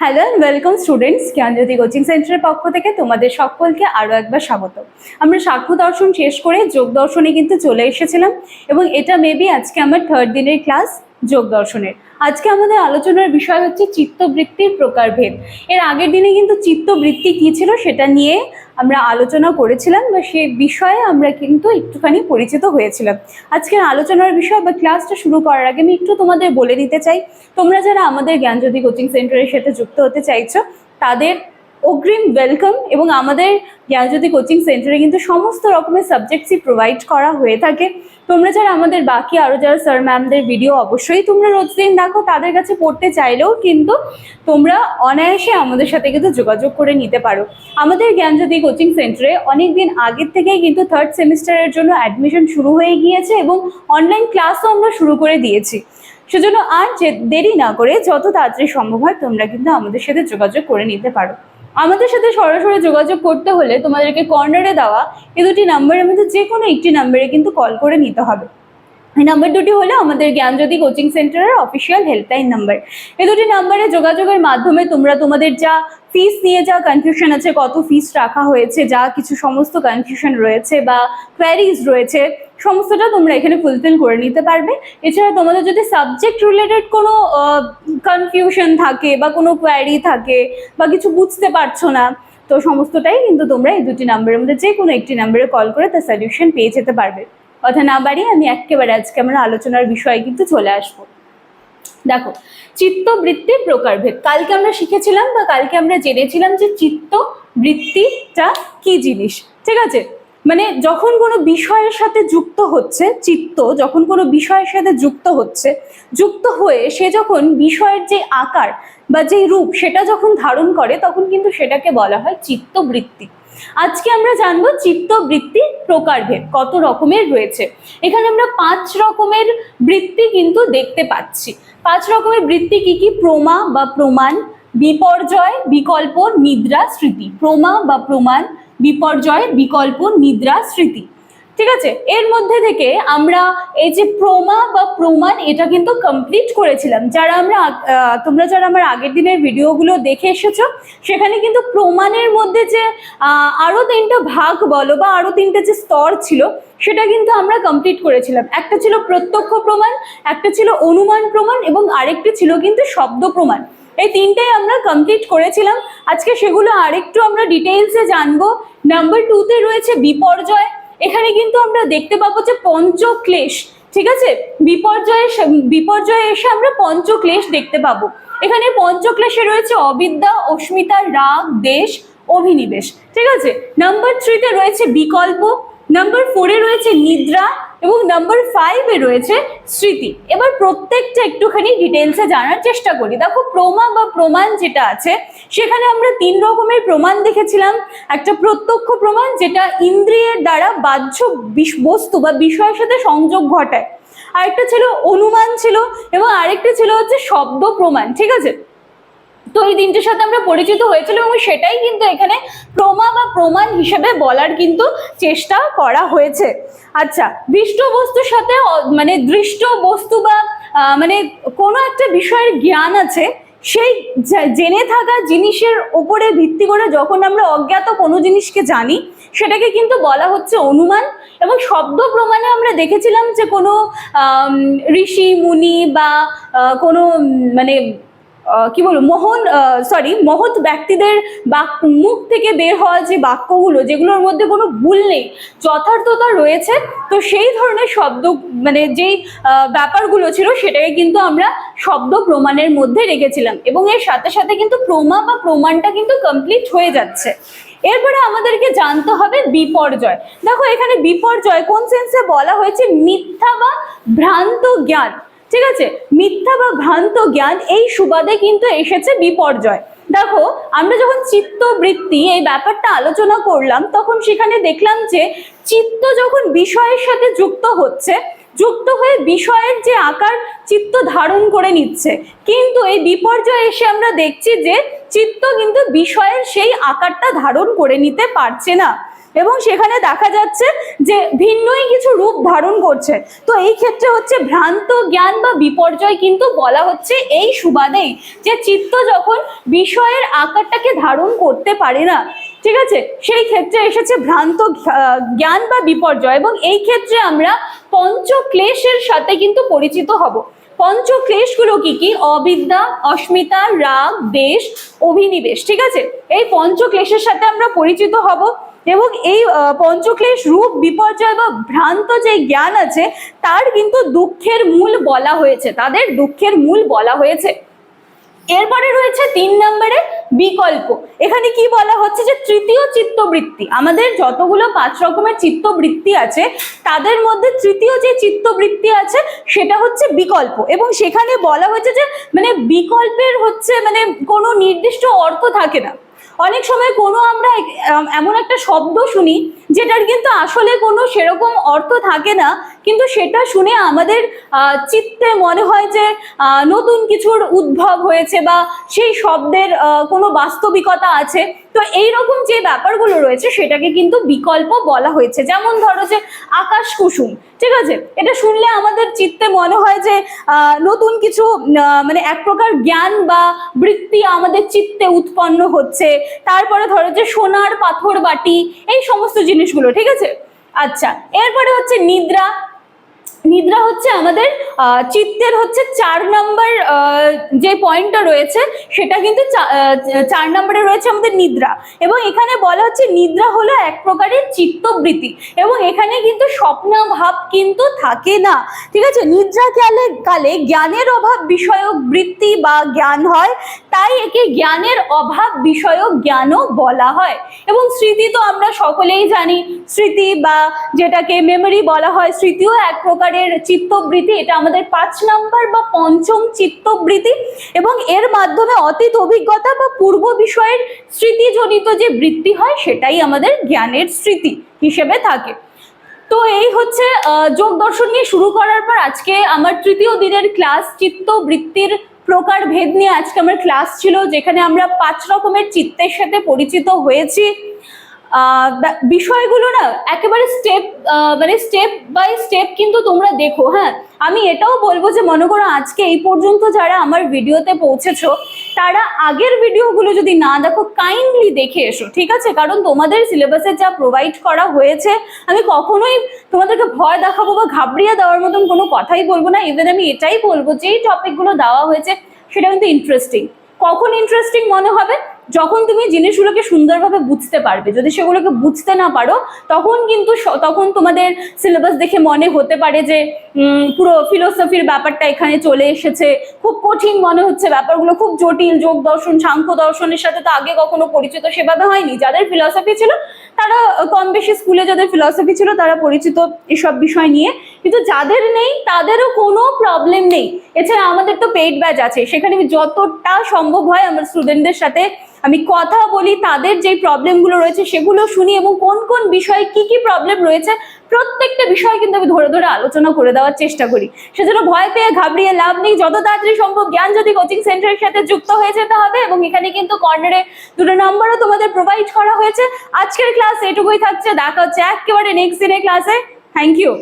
Hello and welcome students Gyanjyoti coaching সেন্টারের পক্ষ থেকে তোমাদের সকলকে আরও একবার স্বাগত। আমরা সাক্ষ্য দর্শন শেষ করে যোগ দর্শনে কিন্তু চলে এসেছিলাম এবং এটা মেবি আজকে আমার থার্ড দিনের ক্লাস যোগ দর্শনের। আজকে আমাদের আলোচনার বিষয় হচ্ছে চিত্তবৃত্তির প্রকারভেদ। এর আগের দিনে কিন্তু চিত্তবৃত্তি কী ছিল সেটা নিয়ে আমরা আলোচনা করেছিলাম বা সে বিষয়ে আমরা কিন্তু একটুখানি পরিচিত হয়েছিলাম। আজকের আলোচনার বিষয় বা ক্লাসটা শুরু করার আগে আমি একটু তোমাদের বলে দিতে চাই। তোমরা যারা আমাদের জ্ঞানজ্যোতি কোচিং সেন্টারের সাথে যুক্ত হতে চাইছো, তাদের অগ্রিম ওয়েলকাম এবং আমাদের জ্ঞানজ্যোতি কোচিং সেন্টারে কিন্তু সমস্ত রকমের সাবজেক্টসই প্রোভাইড করা হয়ে থাকে। তোমরা যারা আমাদের বাকি আরও যারা স্যার ম্যামদের ভিডিও অবশ্যই তোমরা রোজ দিন দেখো, তাদের কাছে পড়তে চাইলেও কিন্তু তোমরা অনায়াসে আমাদের সাথে কিন্তু যোগাযোগ করে নিতে পারো। আমাদের জ্ঞানজ্যোতি কোচিং সেন্টারে অনেক দিন আগের থেকেই কিন্তু থার্ড সেমিস্টারের জন্য অ্যাডমিশন শুরু হয়ে গিয়েছে এবং অনলাইন ক্লাসও আমরা শুরু করে দিয়েছি। সেজন্য আর যে দেরি না করে যত তাড়াতাড়ি সম্ভব হয় তোমরা কিন্তু আমাদের সাথে যোগাযোগ করে নিতে পারো। আমাদের সাথে সরাসরি যোগাযোগ করতে হলে তোমাদেরকে কর্নারে দেওয়া এই দুটি নাম্বারের মধ্যে যে কোনো একটি নাম্বারে কিন্তু কল করে নিতে হবে। এই নাম্বার দুটি হলো আমাদের জ্ঞানজ্যোতি কোচিং সেন্টারের অফিসিয়াল হেল্পলাইন নাম্বার। এই দুটি নাম্বারে যোগাযোগের মাধ্যমে তোমরা তোমাদের যা ফিস নিয়ে যা কনফিউশন আছে, কত ফিস রাখা হয়েছে, যা কিছু সমস্ত কনফিউশন রয়েছে বা কোয়ারিজ রয়েছে সমস্তটা তোমরা এখানে ফুলফিল করে নিতে পারবে। এছাড়া তোমাদের যদি সাবজেক্ট রিলেটেড কোনো কনফিউশন থাকে বা কোনো কোয়ারি থাকে বা কিছু বুঝতে পারছ না, তো সমস্তটাই কিন্তু তোমরা এই দুটি নাম্বারের মধ্যে যে কোনো একটি নাম্বারে কল করে তার সলিউশন পেয়ে যেতে পারবে। কথা না বাড়িয়ে আমি একেবারে আজকে আমরা আলোচনার বিষয়ে কিন্তু চলে আসব। দেখো চিত্তবৃত্তির প্রকারভেদ। কালকে আমরা শিখেছিলাম বা কালকে আমরা জেনেছিলাম যে চিত্তবৃত্তিটা কি জিনিস, ঠিক আছে? মানে যখন কোনো বিষয়ের সাথে যুক্ত হচ্ছে, চিত্ত, যখন কোনো বিষয়ের সাথে যুক্ত হচ্ছে, যুক্ত হয়ে সে যখন বিষয়ের যে আকার বা যে রূপ সেটা যখন ধারণ করে, তখন কিন্তু সেটাকে বলা হয় চিত্তবৃত্তি। আজকে আমরা জানব চিত্তবৃত্তির প্রকারভেদ, কত রকমের রয়েছে। এখানে আমরা পাঁচ রকমের বৃত্তি কিন্তু দেখতে পাচ্ছি। পাঁচ রকমের বৃত্তি কি কি? প্রমা বা প্রমাণ, বিপর্যয়, বিকল্প, নিদ্রা, স্মৃতি। প্রমা বা প্রমাণ বিপর্যয় বিকল্প নিদ্রা স্মৃতি। ঠিক আছে? এর মধ্যে থেকে আমরা এই যে প্রমা বা প্রমাণ এটা কিন্তু কমপ্লিট করেছিলাম। যারা আমরা তোমরা যারা আমার আগের দিনের ভিডিওগুলো দেখে এসেছ সেখানে কিন্তু প্রমাণের মধ্যে যে আহ, আরও তিনটা ভাগ বলো বা আরও তিনটা যে স্তর ছিল সেটা কিন্তু আমরা কমপ্লিট করেছিলাম। একটা ছিল প্রত্যক্ষ প্রমাণ একটা ছিল অনুমান প্রমাণ এবং আরেকটি ছিল কিন্তু শব্দ প্রমাণ। এই তিনটেই আমরা কমপ্লিট করেছিলাম। আজকে সেগুলো আরেকটু আমরা ডিটেইলসে জানব। নাম্বার টুতে রয়েছে বিপর্যয়। এখানে কিন্তু আমরা দেখতে পাবো যে পঞ্চক্লেশ, ঠিক আছে? বিপর্যয়ে বিপর্যয়ে এসে আমরা পঞ্চক্লেশ দেখতে পাবো। এখানে পঞ্চক্লেশে রয়েছে অবিদ্যা, অস্মিতা, রাগ, দেশ, অভিনিবেশ, ঠিক আছে? নাম্বার থ্রিতে রয়েছে বিকল্প। নাম্বার ফোরে রয়েছে নিদ্রা এবং নাম্বার ফাইভে রয়েছে স্মৃতি। এবার প্রত্যেকটা একটুখানি ডিটেলসে জানার চেষ্টা করি। দেখো, প্রমা বা প্রমাণ যেটা আছে, সেখানে আমরা তিন রকমের প্রমাণ দেখেছিলাম। একটা প্রত্যক্ষ প্রমাণ যেটা ইন্দ্রিয়ের দ্বারা বাহ্য বস্তু বা বিষয়ের সাথে সংযোগ ঘটায়। আরেকটা ছিল অনুমান ছিল এবং আরেকটা ছিল হচ্ছে শব্দ প্রমাণ, ঠিক আছে? তো এই তিনটের সাথে আমরা পরিচিত হয়েছিলাম এবং সেটাই কিন্তু এখানে প্রমা বা প্রমাণ হিসেবে বলার কিন্তু চেষ্টা করা হয়েছে। আচ্ছা দৃষ্ট বস্তুর সাথে মানে দৃষ্ট বস্তু বা মানে কোনো একটা বিষয়ের জ্ঞান আছে, সেই জেনে থাকা জিনিসের উপরে ভিত্তি করে যখন আমরা অজ্ঞাত কোনো জিনিসকে জানি, সেটাকে কিন্তু বলা হচ্ছে অনুমান এবং শব্দ প্রমাণে আমরা দেখেছিলাম যে কোনো ঋষি, মুনি বা কোনো মানে কি বলব, মোহন সরি মহৎ ব্যক্তিদের বাক, মুখ থেকে বের হওয়া যে বাক্যগুলো, যেগুলোর মধ্যে কোনো ভুল নেই, যথার্থতা রয়েছে, তো সেই ধরনের শব্দ মানে যেই ব্যাপারগুলো ছিল, সেটাকে কিন্তু আমরা শব্দ প্রমাণের মধ্যে রেখেছিলাম এবং এর সাথে সাথে কিন্তু প্রমা বা প্রমাণটা কিন্তু কমপ্লিট হয়ে যাচ্ছে। এরপরে আমাদেরকে জানতে হবে বিপর্যয়। দেখো, এখানে বিপর্যয় কোন সেন্সে বলা হয়েছে? মিথ্যা বা ভ্রান্ত জ্ঞান। ঠিক আছে? মিথ্যা বা ভ্রান্ত জ্ঞান এই সুবাদে কিন্তু এসেছে বিপর্যয়। দেখো, আমরা যখন চিত্তবৃত্তি এই ব্যাপারটা আলোচনা করলাম, তখন সেখানে দেখলাম যে চিত্ত যখন বিষয়ের সাথে যুক্ত হচ্ছে, যুক্ত হয়ে বিষয়ের যে আকার চিত্ত ধারণ করে নিচ্ছে, কিন্তু এই বিপর্যয় এসে আমরা দেখছি যে চিত্ত কিন্তু বিষয়ের সেই আকারটা ধারণ করে নিতে পারছে না। এবং সেখানে দেখা যাচ্ছে যে ভিন্নই কিছু রূপ ধারণ করছে। তো এই ক্ষেত্রে হচ্ছে ভ্রান্ত জ্ঞান বা বিপর্যয় কিন্তু বলা হচ্ছে এই সুবাদেই যে চিত্ত যখন বিষয়ের আকারটাকে ধারণ করতে পারে না, ঠিক আছে? সেই ক্ষেত্রে এসেছে ভ্রান্ত জ্ঞান বা বিপর্যয় এবং এই ক্ষেত্রে আমরা পঞ্চক্লেশের সাথে কিন্তু পরিচিত হব। পঞ্চক্লেশগুলো কি কি? অবিদ্যা, অস্মিতা, রাগ, দেশ, অভিনিবেশ, ঠিক আছে? এই পঞ্চক্লেশের সাথে আমরা পরিচিত হব এবং এই পঞ্চক্লেশ রূপ, বিপর্যয় বা ভ্রান্ত যে জ্ঞান আছে, তার কিন্তু দুঃখের মূল বলা হয়েছে। তাদের দুঃখের মূল বলা হয়েছে। এরপরে রয়েছে তিন নম্বরে বিকল্প। এখানে কি বলা হচ্ছে যে তৃতীয় চিত্তবৃত্তি। আমাদের যতগুলো পাঁচ রকমের চিত্তবৃত্তি আছে, তাদের মধ্যে তৃতীয় যে চিত্তবৃত্তি আছে, সেটা হচ্ছে বিকল্প। এবং সেখানে বলা হয়েছে যে মানে বিকল্পের হচ্ছে মানে কোনো নির্দিষ্ট অর্থ থাকে না। অনেক সময় কোনো আমরা এমন একটা শব্দ শুনি যেটার কিন্তু আসলে কোনো সেরকম অর্থ থাকে না। কিন্তু সেটা শুনে আমাদের চিত্তে মনে হয় যে নতুন কিছুর উদ্ভব হয়েছে বা সেই শব্দের কোনো বাস্তবিকতা আছে। তো এই রকম যে ব্যাপারগুলো রয়েছে, সেটাকে কিন্তু বিকল্প বলা হয়েছে। যেমন ধরো যে আকাশ কুসুম, ঠিক আছে? এটা শুনলে আমাদের চিত্তে মনে হয় যে নতুন কিছু মানে এক প্রকার জ্ঞান বা বৃত্তি আমাদের চিত্তে উৎপন্ন হচ্ছে। তারপরে ধরো যে সোনার পাথর বাটি এই সমস্ত জিনিসগুলো, ঠিক আছে? আচ্ছা এরপরে হচ্ছে নিদ্রা। নিদ্রা হচ্ছে আমাদের চিত্তের হচ্ছে চার নম্বর যে পয়েন্টটা রয়েছে, সেটা কিন্তু চার নম্বরে রয়েছে আমাদের নিদ্রা। এবং এখানে বলা হচ্ছে নিদ্রা হলো এক প্রকারের চিত্তবৃত্তি। এবং এখানে কিন্তু স্বপ্ন ভাব কিন্তু থাকে না। ঠিক আছে? নিদ্রা কালে কালে জ্ঞানের অভাব বিষয়ক বৃত্তি বা জ্ঞান হয়, তাই একে জ্ঞানের অভাব বিষয়ক জ্ঞানও বলা হয়। এবং স্মৃতি তো আমরা সকলেই জানি। স্মৃতি বা যেটাকে মেমরি বলা হয়, স্মৃতিও এক প্রকারের চিত্তবৃত্তি, এটা আমাদের পাঁচ নাম্বার বা পঞ্চম চিত্তবৃত্তি এবং এর মাধ্যমে অতীত অভিজ্ঞতা বা পূর্ব বিষয়ের স্মৃতিজনিত যে বৃত্তি হয়, সেটাই আমাদের জ্ঞানের স্মৃতি হিসেবে থাকে। তো এই হচ্ছে যোগ দর্শন নিয়ে শুরু করার পর আজকে আমার তৃতীয় দিনের ক্লাস চিত্ত বৃত্তির প্রকার ভেদ নিয়ে আজকে আমার ক্লাস ছিল, যেখানে আমরা পাঁচ রকমের চিত্তের সাথে পরিচিত হয়েছি। বিষয়গুলো না একেবারে স্টেপ মানে স্টেপ বাই স্টেপ কিন্তু তোমরা দেখো হ্যাঁ? আমি এটাও বলব যে মনে করো আজকে এই পর্যন্ত যারা আমার ভিডিওতে পৌঁছেছো, তারা আগের ভিডিওগুলো যদি না দেখো কাইন্ডলি দেখে এসো, ঠিক আছে? কারণ তোমাদের সিলেবাসে যা প্রোভাইড করা হয়েছে, আমি কখনোই তোমাদেরকে ভয় দেখাবো বা ঘাবড়িয়ে দেওয়ার মতন কোনো কথাই বলব না। ইভেন আমি এটাই বলব, যেই টপিকগুলো দেওয়া হয়েছে, সেটা কিন্তু ইন্টারেস্টিং কখন ইন্টারেস্টিং মনে হবে? যখন তুমি জিনিসগুলোকে সুন্দরভাবে বুঝতে পারবে, যদি সেগুলোকে বুঝতে না পারো, তখন কিন্তু তখন তোমাদের সিলেবাস দেখে মনে হতে পারে যে পুরো ফিলোসফির ব্যাপারটা এখানে চলে এসেছে। খুব কঠিন মনে হচ্ছে ব্যাপারগুলো, খুব জটিল যোগ দর্শন, সাংখ্য দর্শনের সাথে তো আগে কখনো পরিচিত সেভাবে হয়নি। যাদের ফিলসফি ছিল, তারা কম বেশি স্কুলে যাদের ফিলসফি ছিল, তারা পরিচিত এসব বিষয় নিয়ে। কিন্তু যাদের নেই, তাদেরও কোনো প্রবলেম নেই। এছাড়া আমাদের তো পেইড ব্যাচ আছে, সেখানে যতটা সম্ভব হয় আমার স্টুডেন্টদের সাথে আমি কথা বলি, তাদের যে প্রবলেমগুলো রয়েছে সেগুলো শুনি এবং কোন কোন বিষয়ে কি কি প্রবলেম রয়েছে, প্রত্যেকটা বিষয় কিন্তু আমি ধরে ধরে আলোচনা করে দেওয়ার চেষ্টা করি। সেজন্য ভয় পেয়ে ঘাবড়িয়ে লাভ নেই, যত তাড়াতাড়ি সম্ভব জ্ঞান যদি কোচিং সেন্টারের সাথে যুক্ত হয়ে যেতে হবে এবং এখানে কিন্তু কর্নারে দুটো নাম্বারও তোমাদের প্রোভাইড করা হয়েছে। আজকের ক্লাস এটুকুই থাকছে, দেখা হচ্ছে একেবারে নেক্সট দিনের ক্লাসে থ্যাংক ইউ